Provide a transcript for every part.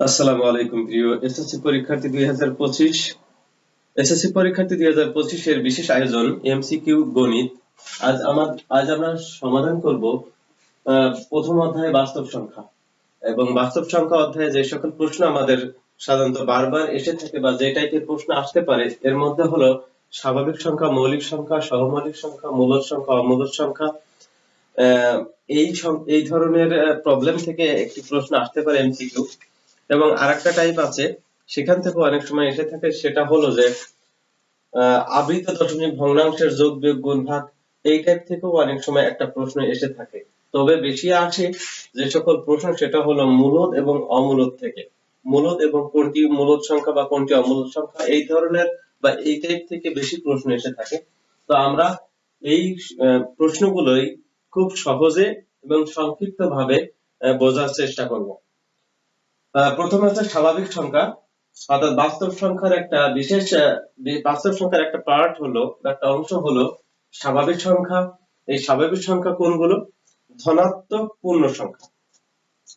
আসসালামু আলাইকুম প্রিয় এসএসসি পরীক্ষার্থী দুই হাজার পঁচিশ। এসএসসি পরীক্ষার্থী দুই হাজার বিশেষ আয়োজন এমসিকিউ গণিত। আজ আমার আজ আমরা সমাধান করব প্রথম অধ্যায় বাস্তব সংখ্যা। এবং বাস্তব সংখ্যা অধ্যায়ে যে সকল প্রশ্ন আমাদের সাধারণত বারবার এসে থাকে বা যে টাইপের প্রশ্ন আসতে পারে, এর মধ্যে হলো স্বাভাবিক সংখ্যা, মৌলিক সংখ্যা, সহমৌলিক সংখ্যা, মূলদ সংখ্যা, অমূলদ সংখ্যা। এই এই ধরনের প্রবলেম থেকে একটি প্রশ্ন আসতে পারে এমসিকিউ এবং আরেকটা টাইপ আছে, সেখান থেকে অনেক সময় এসে থাকে, সেটা হলো যে আবৃত দশমিক ভগ্নাংশের যোগ বিয়োগ গুণ ভাগ, এই টাইপ থেকেও অনেক সময় একটা প্রশ্ন এসে থাকে। তবে বেশি আসে যে সকল প্রশ্ন, সেটা হলো মূলদ এবং অমূলদ থেকে। মূলদ এবং কোনটি মূলদ সংখ্যা বা কোনটি অমূলদ সংখ্যা, এই ধরনের বা এই টাইপ থেকে বেশি প্রশ্ন এসে থাকে। তো আমরা এই প্রশ্নগুলোই খুব সহজে এবং সংক্ষিপ্ত ভাবে বোঝার চেষ্টা করব। প্রথমে হচ্ছে স্বাভাবিক সংখ্যা, অর্থাৎ বাস্তব সংখ্যার একটা বিশেষ বাস্তব সংখ্যার একটা পার্ট হলো একটা অংশ হলো স্বাভাবিক সংখ্যা। এই স্বাভাবিক সংখ্যা কোনগুলো? ধনাত্মক পূর্ণ সংখ্যা।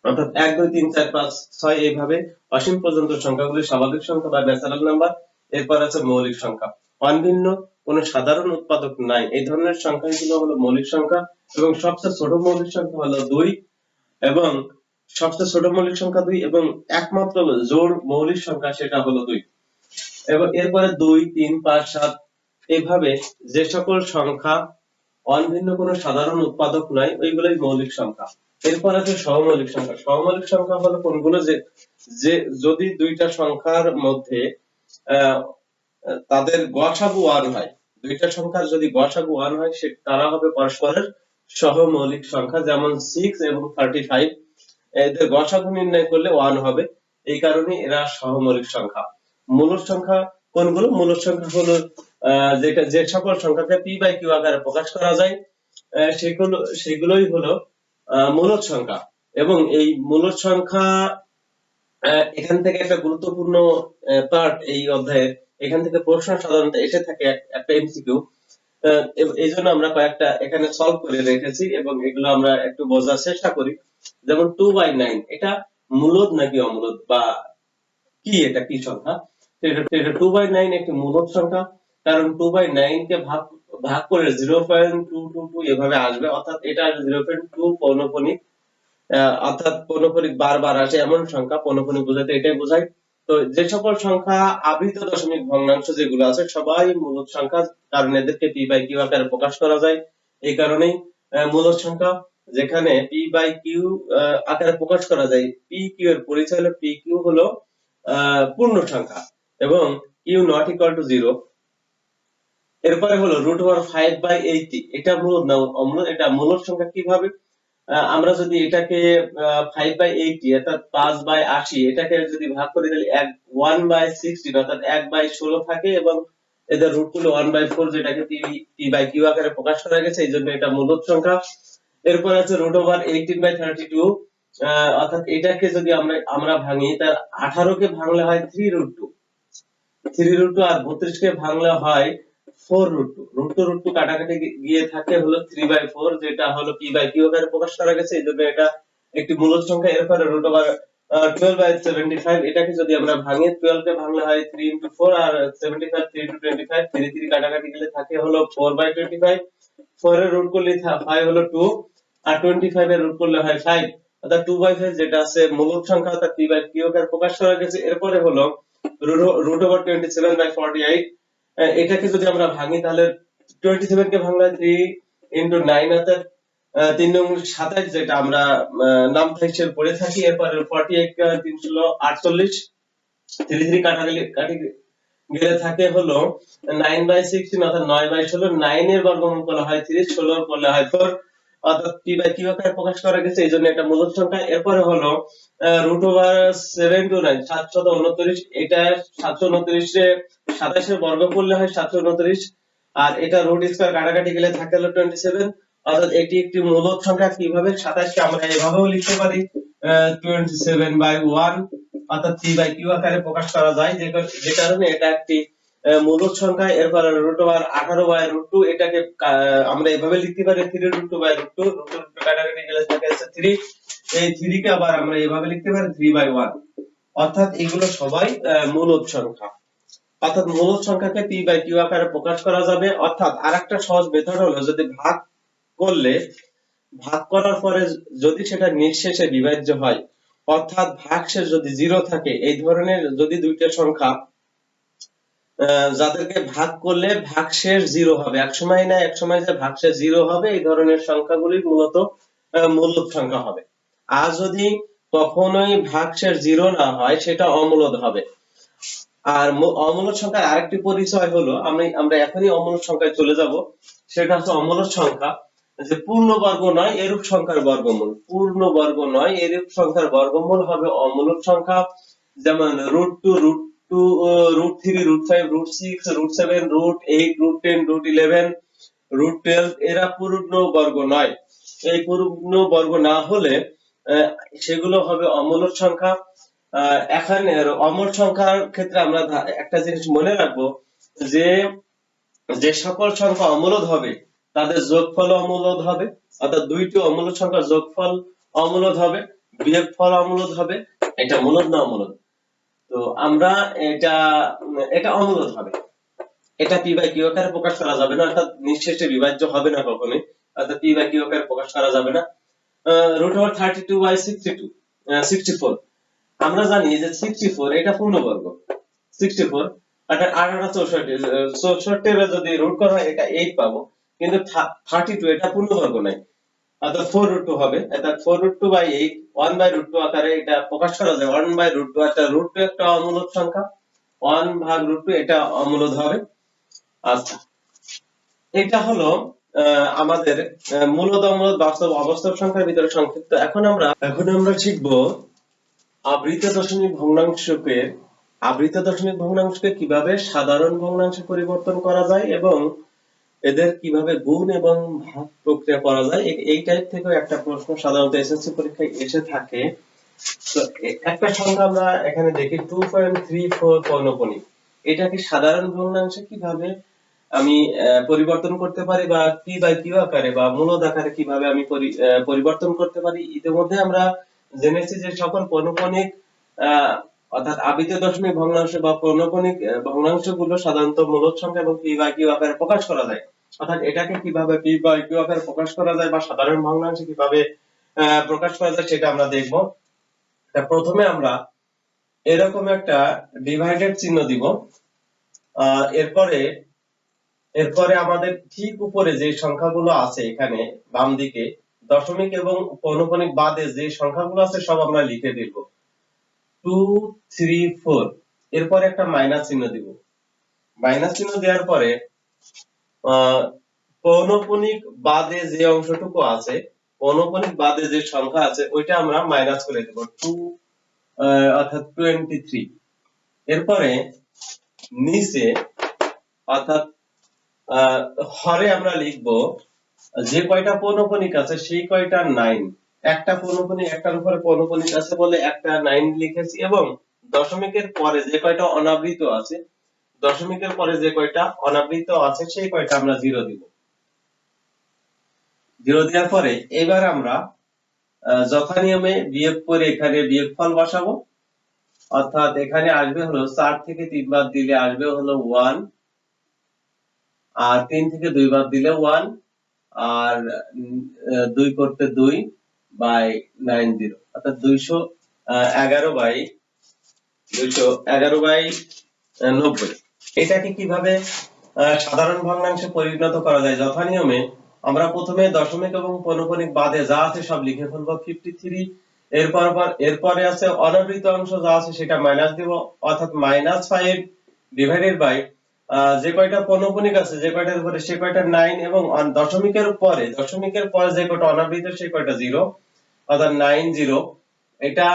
অর্থাৎ এক, দুই, তিন, চার, পাঁচ, ছয় এইভাবে অসীম পর্যন্ত সংখ্যাগুলি স্বাভাবিক সংখ্যা বা ন্যাচারাল নাম্বার এরপর আছে মৌলিক সংখ্যা। অনভিন্ন, কোন সাধারণ উৎপাদক নাই। এই ধরনের সংখ্যাগুলো হলো মৌলিক সংখ্যা এবং সবচেয়ে ছোট মৌলিক সংখ্যা হলো দুই এবং সবচেয়ে ছোট মৌলিক সংখ্যা দুই এবং একমাত্র জোড় মৌলিক সংখ্যা সেটা হলো দুই। এবং এরপরে দুই, তিন, পাঁচ, সাত এইভাবে যে সকল সংখ্যা অনভিন্ন কোনো সাধারণ উৎপাদক নয় ওইগুলোই মৌলিক সংখ্যা। এরপর আছে সহমৌলিক সংখ্যা। সহমৌলিক সংখ্যা হলো কোনগুলো? যে যে যদি দুইটা সংখ্যার মধ্যে তাদের গসাগু ওয়ান হয়, দুইটা সংখ্যার যদি গসাগু ওয়ান হয়, সে, তারা হবে পরস্পরের সহমৌলিক সংখ্যা, যেমন সিক্স এবং থার্টি ফাইভ এদের গসাগু নির্ণয় করলে ওয়ান হবে। এই কারণে এরা সহমৌলিক সংখ্যা। মূলদ সংখ্যা কোনগুলো? মূলদ সংখ্যা হলো যেটা যে সকল সংখ্যাকে পি বাই কিউ আকারে প্রকাশ করা যায় সেগুলো, সেগুলোই হলো মূলদ সংখ্যা। এবং এই মূলদ সংখ্যা এখান থেকে একটা গুরুত্বপূর্ণ পার্ট এই অধ্যায়ের, এখান থেকে প্রশ্ন সাধারণত এসে থাকে একটা এমসিকিউ। এই জন্য আমরা কয়েকটা এখানে সলভ করে রেখেছি এবং এগুলো আমরা একটু বোঝার চেষ্টা করি। যেমন টু বাই নাইন এটা মূলদ নাকি অমূলদ বা কি এটা কি সংখ্যা? এটা টু বাই নাইন একটি মূলদ সংখ্যা, কারণ টু বাই নাইন কে ভাগ ভাগ করে zero point two two two এভাবে আসবে, অর্থাৎ এটা জিরো পয়েন্ট টু পৌনপনিক অর্থাৎ পৌনপনিক বারবার আসে এমন সংখ্যা, পৌনপনিক বোঝাতে এটাই বোঝায়। তো যে সকল সংখ্যা আবৃত দশমিক ভগ্নাংশ যেগুলো আছে, সবাই মূলদ সংখ্যা কারণ এদেরকে পি বাই কিউ আকারে প্রকাশ করা যায়। এই কারণেই মূলদ সংখ্যা যেখানে পি বাই কিউ আকারে প্রকাশ করা যায় পি কিউ এর পরিচয় হলো পি কিউ হলো পূর্ণ সংখ্যা এবং Q not equal to zero এরপরে হলো root over five by eighty এটা মূলদ না অমূলদ এটা মূলদ সংখ্যা কীভাবে? আমরা যদি এটাকে ফাইভ বাই এইটি অর্থাৎ পাঁচ বাই আশি, এটাকে যদি ভাগ করি, তাহলে এক ওয়ান বাই সিক্সটিন অর্থাৎ এক বাই ষোলো থাকে এবং এদের রুটগুলো ওয়ান বাই ফোর যেটাকে পি বাই কিউ আকারে প্রকাশ করা গেছে, এই জন্য এটা মূলদ সংখ্যা। এরপর আছে root over eighteen by thirty two অর্থাৎ এটাকে যদি আমরা আমরা ভাঙি, তার আঠারো কে ভাঙলে হয় three root two three root two আর বত্রিশ কে ভাঙলে হয় four root two root two root two কাটাকাটি গিয়ে থাকে হলো থ্রি বাই ফোর যেটা হলো পি বাই কিউ আকারে প্রকাশ করা গেছে। এই জন্য এটা একটি মূলদ সংখ্যা। এরপরে root over twelve by seventy five এটাকে যদি আমরা ভাঙি টুয়েলভ কে ভাঙলে হয় থ্রি ইন্টু ফোর আর seventy five three into twenty five three three কাটাকাটি গেলে থাকে হলো four by twenty five four এর রুট করলে ফাইভ হলো টু আর টোয়েন্টি ফাইভ এর রুট করলে হয় ফাইভ অর্থাৎ টু বাই ফাইভ যেটা আছে মূলদ সংখ্যা, অর্থাৎ পি প্রকাশ করা গেছে। এরপরে হলো root over twenty seven by eight এটাকে যদি আমরা ভাঙি, তাহলে টোয়েন্টি সেভেন কে ভাঙলে থ্রি ইন্টু নাইন অর্থাৎ তিন নং সাতাশ, যেটা আমরা নাম হিসেবে পড়ে থাকি, এরপর ফর্টি তিন ছিল আটচল্লিশ থ্রি থ্রি কাটাকাটি কাটি গেলে থাকে হলো নাইন বাই সিক্সটিন অর্থাৎ নয় বাই ষোলো নাইন এর বর্গমূল করলে হয় থ্রি ষোলো করলে হয় ফোর প্রকাশ করা গেছে, এই জন্য এটা মূলদ সংখ্যা। এরপরে হলো root over seven two nine সাতশত উনত্রিশ, এটা সাতশো উনত্রিশে সাতাশের বর্গ করলে হয় সাতশো উনত্রিশ, আর এটা রুট স্কোয়ার কাটাকাটি গেলে থাকে হলো টোয়েন্টি সেভেন অর্থাৎ এটি একটি মূলদ সংখ্যা। কীভাবে? সাতাশকে আমরা এভাবেও লিখতে পারি টোয়েন্টি সেভেন বাই ওয়ান অর্থাৎ থ্রি বাই কিউ আকারে প্রকাশ করা যায়। যে কারণে এটা একটি মূলদ সংখ্যা এরপর রুট ওভার আঠারো বাই রুট টু এটাকে আমরা এভাবে লিখতে পারি three root two by root two root two কাটাকাটি গেলে থাকে হচ্ছে থ্রি এই থ্রি কে আবার আমরা এভাবে লিখতে পারি থ্রি বাই ওয়ান অর্থাৎ এগুলো সবাই মূলদ সংখ্যা। অর্থাৎ মূলদ সংখ্যাকে পি বাই কিউ আকারে প্রকাশ করা যাবে। অর্থাৎ আরেকটা সহজ মেথড হলো যদি ভাগ করলে, ভাগ করার পরে যদি সেটা নিঃশেষে বিভাজ্য হয়, অর্থাৎ ভাগশেষ যদি জিরো থাকে, এই ধরনের যদি দুইটা সংখ্যা যাদেরকে ভাগ করলে ভাগশেষ জিরো হবে। এক সময় না এক সময় যে ভাগশেষ জিরো হবে, এই ধরনের সংখ্যাগুলি মূলত মূলদ সংখ্যা হবে। আর যদি কখনোই ভাগশেষ জিরো না হয়, সেটা অমূলদ হবে। আর অমূলদ সংখ্যার আরেকটি পরিচয় হলো, আমি, আমরা এখনই অমূলদ সংখ্যায় চলে যাব। সেটা হচ্ছে অমূলদ সংখ্যা, যে পূর্ণবর্গ নয়, এরূপ সংখ্যার বর্গমূল। পূর্ণবর্গ নয়, এরূপ সংখ্যার বর্গমূল হবে অমূলদ সংখ্যা। যেমন root two root two root three root five root six root seven root eight root ten root eleven root twelve এরা পূর্ণ বর্গ নয়। এই পূর্ণ বর্গ না হলে সেগুলো হবে অমূলদ সংখ্যা। এখানে অমূল সংখ্যার ক্ষেত্রে আমরা একটা জিনিস মনে রাখব যে যে সকল সংখ্যা অমূলদ হবে, তাদের যোগফল অমূলদ হবে, অর্থাৎ দুইটি অমূলদ সংখ্যার যোগফল অমূলদ হবে, বিয়োগফল অমূলদ হবে, এটা মূলদ না অমূলদ? তো আমরা এটা এটা অমূলদ হবে। এটা পি বাই কিউ আকারে প্রকাশ করা যাবে না, অর্থাৎ নিঃশেষে বিভাজ্য হবে না কখনোই। অর্থাৎ পি বাই কিউ আকারে প্রকাশ করা যাবে না। Root over thirty two by sixty two sixty four আমরা জানি যে সিক্সটি ফোর এটা পূর্ণবর্গ। সিক্সটি ফোর অর্থাৎ আঠারো চৌষট্টি চৌষট্টির যদি রুট করা হয়, এটা এইট পাবো। কিন্তু থার্টি টু এটা পূর্ণবর্গ নাই। অর্থাৎ ফোর রুট টু হবে। অর্থাৎ four root two by eight one by root two আকারে এটা প্রকাশ করা যায়। ওয়ান বাই রুট টু একটা রুট টু একটা সংখ্যা। ওয়ান ভাগ রুট টু এটা হবে। আচ্ছা এটা হলো আমাদের আহ, মূলদ বাস্তব অবাস্তব সংখ্যার ভিতরে সংক্ষিপ্ত। এখন আমরা এখন আমরা শিখব আবৃত দশমিক ভগ্নাংশকে আবৃত দশমিক ভগ্নাংশকে কীভাবে সাধারণ ভগ্নাংশে পরিবর্তন করা যায় এবং এদের কীভাবে গুণ এবং ভাগ প্রক্রিয়া করা যায় এই টাইপ থেকেও একটা প্রশ্ন সাধারণত এসএসসি পরীক্ষায় এসে থাকে। তো একটা সংখ্যা আমরা এখানে দেখি টু পয়েন্ট থ্রি ফোর পৌনপণিক এটাকে সাধারণ ভগ্নাংশে কীভাবে আমি পরিবর্তন করতে পারি বা পি বাই কিউ আকারে বা মূলদ আকারে কীভাবে আমি পরিবর্তন করতে পারি? ইতিমধ্যে আমরা জেনেছি যে সকল পৌনপণিক আহ, অর্থাৎ আবিত দশমিক ভগ্নাংশ বা পৌনপণিক ভগ্নাংশগুলো সাধারণত মূলদ সংখ্যা এবং পি বাই কিউ আকারে প্রকাশ করা যায়। অর্থাৎ এটাকে কীভাবে পি বাই কিউ আকারে প্রকাশ করা যায় বা সাধারণ ভগ্নাংশে কীভাবে প্রকাশ করা যায় সেটা আমরা দেখব। প্রথমে আমরা এরকম একটা ডিভাইডেড চিহ্ন দিব। এরপরে এরপরে আমাদের ঠিক উপরে যে সংখ্যাগুলো আছে এখানে বাম দিকে দশমিক এবং পৌনপণিক বাদে যে সংখ্যাগুলো আছে সব আমরা লিখে দিব টু থ্রি ফোর এরপরে একটা মাইনাস চিহ্ন দিব। মাইনাস চিহ্ন দেওয়ার পরে আহ, পৌনপণিক বাদে যে অংশটুকু আছে পৌনপণিক বাদে যে সংখ্যা আছে ওইটা আমরা মাইনাস করে দেব। টু অর্থাৎ টোয়েন্টি থ্রি এরপরে নিচে অর্থাৎ হরে আমরা লিখব যে কয়টা পৌনপণিক আছে সেই কয়টা নাইন একটা পৌনপণিক একটার উপরে পৌনপণিক আছে বলে একটা নাইন লিখেছি এবং দশমিকের পরে যে কয়টা অনাবৃত আছে, দশমিকের পরে যে কয়টা অনাবৃত আছে, সেই কয়টা আমরা জিরো দিব। জিরো দেওয়ার পরে এবার আমরা যথা নিয়মে বিয়োগ করে এখানে বিয়োগফল বসাবো। অর্থাৎ এখানে আসবে হলো চার থেকে তিন বাদ দিলে আসবে হলো ওয়ান আর তিন থেকে দুই বাদ দিলে ওয়ান আর দুই করতে দুই বাই নাইন জিরো। অর্থাৎ দুইশো এগারো বাই, দুইশো এগারো বাই নব্বই। এটাকে কীভাবে সাধারণ ভগ্নাংশে পরিণত করা যায় আমরা প্রথমে দশমিক এবং বাদে যা আছে সব লিখে ফিফটি থ্রি এরপর এরপরে আছে অনাবৃত অংশ যা আছে সেটা মাইনাস দিব, অর্থাৎ মাইনাস ফাইভ ডিভাইডেড বাই যে কয়টা পৌনপণিক আছে, যে কয়টার উপরে সে কয়টা নাইন এবং দশমিকের পরে দশমিকের পরে যে কয়টা অনাবৃত, সে কয়টা জিরো অর্থাৎ নাইন জিরো এটা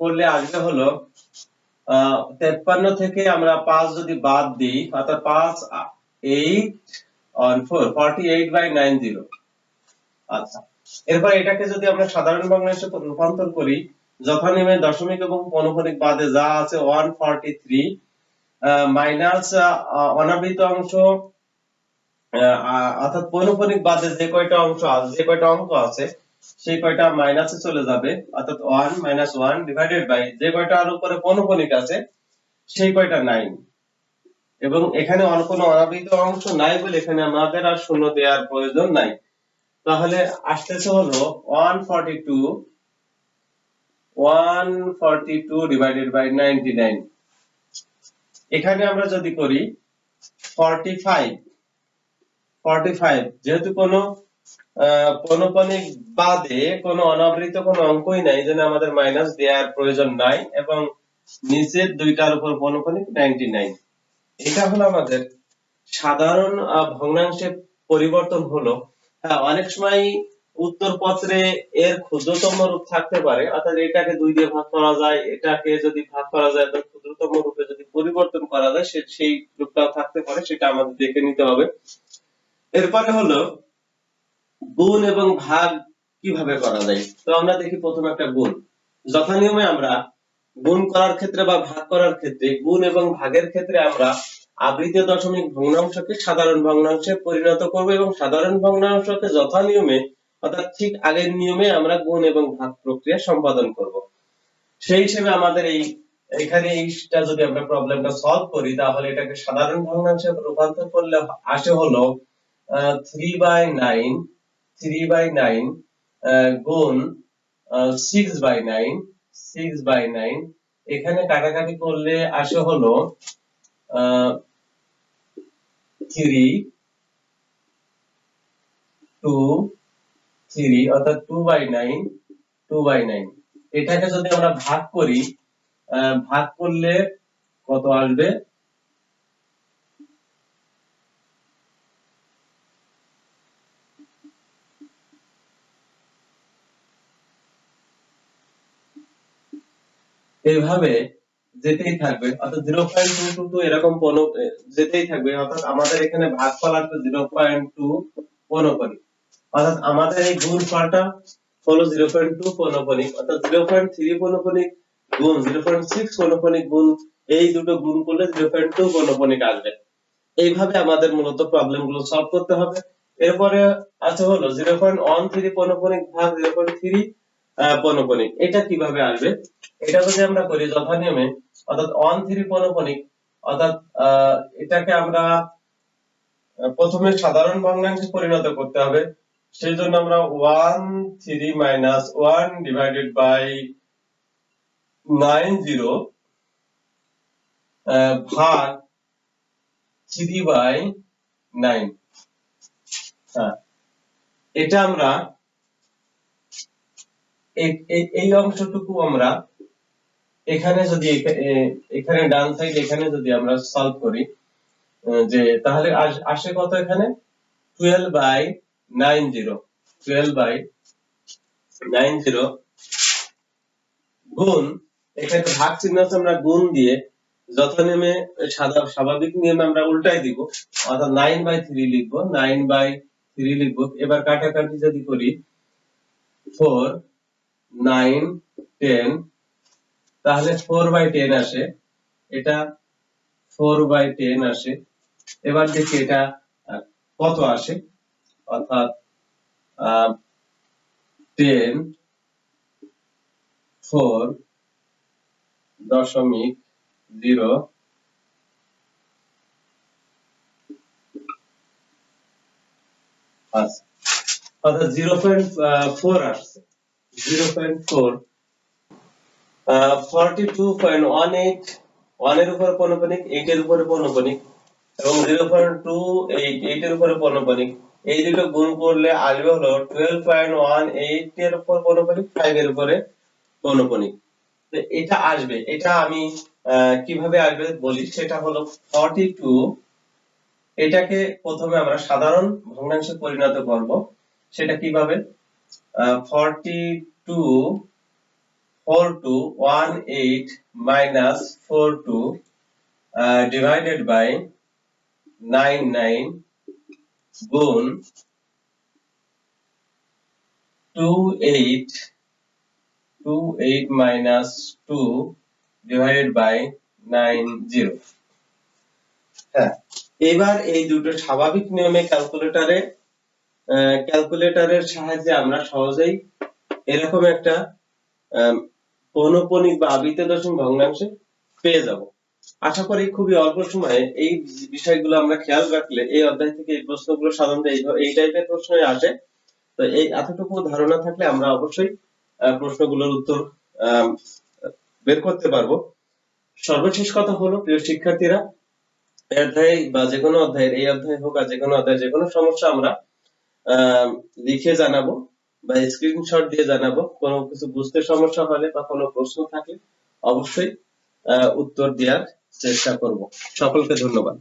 করলে আসবে হলো তেপ্পান্ন থেকে আমরা পাঁচ যদি বাদ দিই অর্থাৎ পাঁচ eight on four forty eight by nine zero আচ্ছা এরপর এটাকে যদি আমরা সাধারণ রূপান্তর করি যথানিয়মে দশমিক এবং পৌনপণিক বাদে যা আছে ওয়ান ফর্টি থ্রি মাইনাস অনাবৃত অংশ অর্থাৎ পৌনপণিক বাদে যে কয়টা অংশ আছে যে কয়টা অঙ্ক আছে সেই কয়টা মাইনাসে চলে যাবে, অর্থাৎ one minus one divided by যে কয়টা আর উপরে পনপনিক আছে, সেই কয়টা নাইন এবং এখানে কোনো অনাবৃত অংশ নাই বলে এখানে আমাদের আর শূন্য দেওয়ার প্রয়োজন নাই। তাহলে আসতেছে হলো one forty two one forty two divided by ninety nine এখানে আমরা যদি করি ফর্টি ফাইভ ফর্টি ফাইভ যেহেতু কোনো পৌনঃপুনিক বাদে কোনো অনাবৃত কোনো অঙ্কই নাই, যেন আমাদের মাইনাস দেওয়ার প্রয়োজন নাই এবং নিচের দুইটার উপর পৌনঃপুনিক নাইনটি নাইন এটা হলো আমাদের সাধারণ ভগ্নাংশে পরিবর্তন হলো। হ্যাঁ অনেক সময় উত্তরপত্রে এর ক্ষুদ্রতম রূপ থাকতে পারে, অর্থাৎ এটাকে দুই দিয়ে ভাগ করা যায়, এটাকে যদি ভাগ করা যায় তো ক্ষুদ্রতম রূপে যদি পরিবর্তন করা যায় সেই রূপটাও থাকতে পারে, সেটা আমাদের দেখে নিতে হবে। এরপরে হলো গুণ এবং ভাগ কীভাবে করা যায়? তো আমরা দেখি প্রথমে একটা গুণ। যথানিয়মে আমরা গুণ করার ক্ষেত্রে বা ভাগ করার ক্ষেত্রে, গুণ এবং ভাগের ক্ষেত্রে আমরা আবৃত দশমিক ভগ্নাংশকে সাধারণ ভগ্নাংশে পরিণত করব এবং সাধারণ ভগ্নাংশকে যথানিয়মে অর্থাৎ ঠিক আগের নিয়মে আমরা গুণ এবং ভাগ প্রক্রিয়া সম্পাদন করব। সেই হিসেবে আমাদের এই, এখানে এইটা যদি আমরা প্রবলেমটা সলভ করি, তাহলে এটাকে সাধারণ ভগ্নাংশে রূপান্তর করলে আসে হলো three by nine three by nine গুণ six by nine six by nine এখানে কাটাকাটি করলে আসে হলো থ্রি টু থ্রি অর্থাৎ two by nine two by nine এটাকে যদি আমরা ভাগ করি আহ, ভাগ করলে কত আসবে? এইভাবে যেতেই থাকবে। অর্থাৎ zero point two two two এরকম পনো যেতেই থাকবে। অর্থাৎ আমাদের এখানে ভাগফল আসবে জিরো পয়েন্ট টু পনপনি। অর্থাৎ আমাদের এই গুণ ফলটা হলো জিরো পয়েন্ট টু পনপনিক অর্থাৎ জিরো পয়েন্ট থ্রি পনপনিক গুণ জিরো পয়েন্ট সিক্স পনপনিক গুণ, এই দুটো গুণ করলে জিরো পয়েন্ট টু পনপনিক আসবে। এইভাবে আমাদের মূলত প্রবলেমগুলো সলভ করতে হবে। এরপরে আছে হলো জিরো পয়েন্ট ওয়ান থ্রি পনপনিক ভাগ জিরো পয়েন্ট থ্রি পনপনিক এটা কীভাবে আসবে? এটা যদি আমরা করি, যথানিয়মে, অর্থাৎ ওয়ান থ্রি পনপনিক অর্থাৎ এটাকে আমরা প্রথমে সাধারণ ভগ্নাংশে পরিণত করতে হবে। সেই জন্য আমরা one three minus one divided by nine zero ভাগ থ্রি বাই নাইন হ্যাঁ। এটা আমরা এই অংশটুকু আমরা এখানে যদি এখা- এখানে ডান সাইড এখানে যদি আমরা সলভ করি যে তাহলে আসে কত এখানে? Twelve by nine zero twelve by nine zero গুণ এখানে ভাগ চিহ্ন আছে আমরা গুণ দিয়ে যথানিয়মে সাদা, স্বাভাবিক নিয়মে আমরা উল্টাই দিব। অর্থাৎ নাইন বাই থ্রি লিখব নাইন বাই থ্রি লিখব। এবার কাটাকাটি যদি করি ফোর নাইন, টেন, তাহলে ফোর বাই টেন আসে। এটা ফোর বাই টেন আসে। এবার দেখি এটা কত আসে? অর্থাৎ টেন ফোর দশমিক জিরো অর্থাৎ জিরো পয়েন্ট ফোর আসছে। Zero point four forty two point one eight ওয়ানের উপরে পনপনিক এইটের উপরে পনপনিক, এবং জিরো পয়েন্ট টু এইট এইটের উপরে এই দুটো গুণ করলে আসবে হলো টুয়েলভ পয়েন্ট ওয়ান এইট এর উপর পনপনিক ফাইভ এর উপরে তো এটা আসবে, এটা আমি কীভাবে আসবে বলি, সেটা হলো ফর্টি টু এটাকে প্রথমে আমরা সাধারণ ভগ্নাংশে পরিণত করব, সেটা কীভাবে? Forty two four two one eight minus four two divided by nine nine গুণ two eight two eight minus two divided by nine zero হ্যাঁ এবার এই দুটো স্বাভাবিক নিয়মে ক্যালকুলেটরে ক্যালকুলেটরের সাহায্যে আমরা সহজেই এরকম একটা আম, পৌনঃপুনিক বা আবৃত দশম ভগ্নাংশে পেয়ে যাব। আশা করি খুবই অল্প সময়ে এই বিষয়গুলো আমরা খেয়াল রাখলে এই অধ্যায় থেকে এই প্রশ্নগুলো সাধারণত এই টাইপের প্রশ্নই আসে। তো এই এতটুকু ধারণা থাকলে আমরা অবশ্যই প্রশ্নগুলোর উত্তর বের করতে পারব। সর্বশেষ কথা হলো প্রিয় শিক্ষার্থীরা অধ্যায় বা যে কোনো অধ্যায়ের এই অধ্যায় হোক আর যে কোনো অধ্যায় যে কোনো সমস্যা আমরা লিখে জানাব বা স্ক্রিনশট দিয়ে জানাব। কোনো কিছু বুঝতে সমস্যা হলে বা কোনো প্রশ্ন থাকলে অবশ্যই উত্তর দেওয়ার চেষ্টা করব। সকলকে ধন্যবাদ।